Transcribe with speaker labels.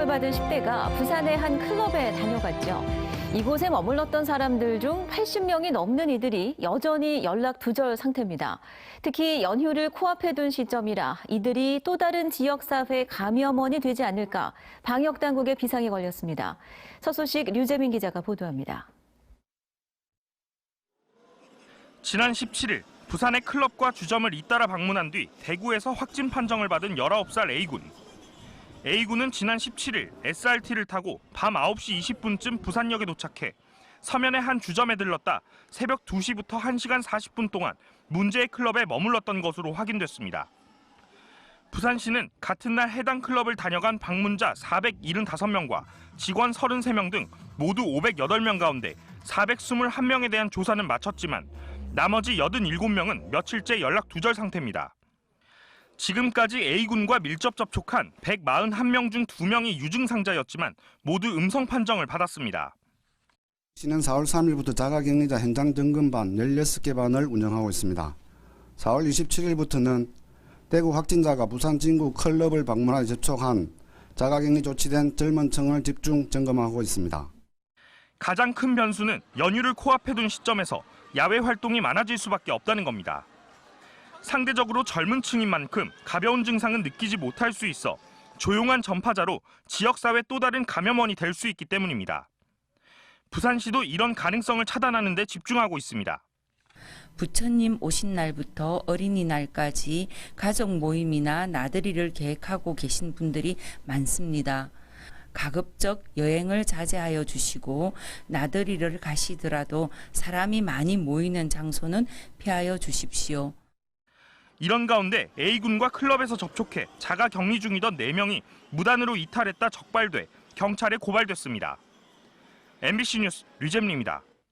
Speaker 1: 신청을 받은 10대가 부산의 한 클럽에 다녀갔죠. 이곳에 머물렀던 사람들 중 80명이 넘는 이들이 여전히 연락 두절 상태입니다. 특히 연휴를 코앞에 둔 시점이라 이들이 또 다른 지역사회 감염원이 되지 않을까 방역당국의 비상이 걸렸습니다. 서소식 류재민 기자가 보도합니다.
Speaker 2: 지난 17일 부산의 클럽과 주점을 잇따라 방문한 뒤 대구에서 확진 판정을 받은 19살 A군. A군은 지난 17일 SRT를 타고 밤 9시 20분쯤 부산역에 도착해 서면의 한 주점에 들렀다 새벽 2시부터 1시간 40분 동안 문제의 클럽에 머물렀던 것으로 확인됐습니다. 부산시는 같은 날 해당 클럽을 다녀간 방문자 475명과 직원 33명 등 모두 508명 가운데 421명에 대한 조사는 마쳤지만 나머지 87명은 며칠째 연락 두절 상태입니다. 지금까지 A군과 밀접 접촉한 141명 중 2명이 유증상자였지만 모두 음성 판정을 받았습니다.
Speaker 3: 시는 4월 3일부터 자가격리자 현장 점검반 16개 반을 운영하고 있습니다. 4월 27일부터는 대구 확진자가 부산 진구 클럽을 방문하여 접촉한 자가격리 조치된 젊은 층을 집중 점검하고 있습니다.
Speaker 2: 가장 큰 변수는 연휴를 코앞에 둔 시점에서 야외 활동이 많아질 수밖에 없다는 겁니다. 상대적으로 젊은 층인 만큼 가벼운 증상은 느끼지 못할 수 있어 조용한 전파자로 지역사회 또 다른 감염원이 될 수 있기 때문입니다. 부산시도 이런 가능성을 차단하는 데 집중하고 있습니다.
Speaker 4: 부처님 오신 날부터 어린이날까지 가족 모임이나 나들이를 계획하고 계신 분들이 많습니다. 가급적 여행을 자제하여 주시고 나들이를 가시더라도 사람이 많이 모이는 장소는 피하여 주십시오.
Speaker 2: 이런 가운데 A군과 클럽에서 접촉해 자가 격리 중이던 4명이 무단으로 이탈했다 적발돼 경찰에 고발됐습니다. MBC 뉴스 류잼리입니다.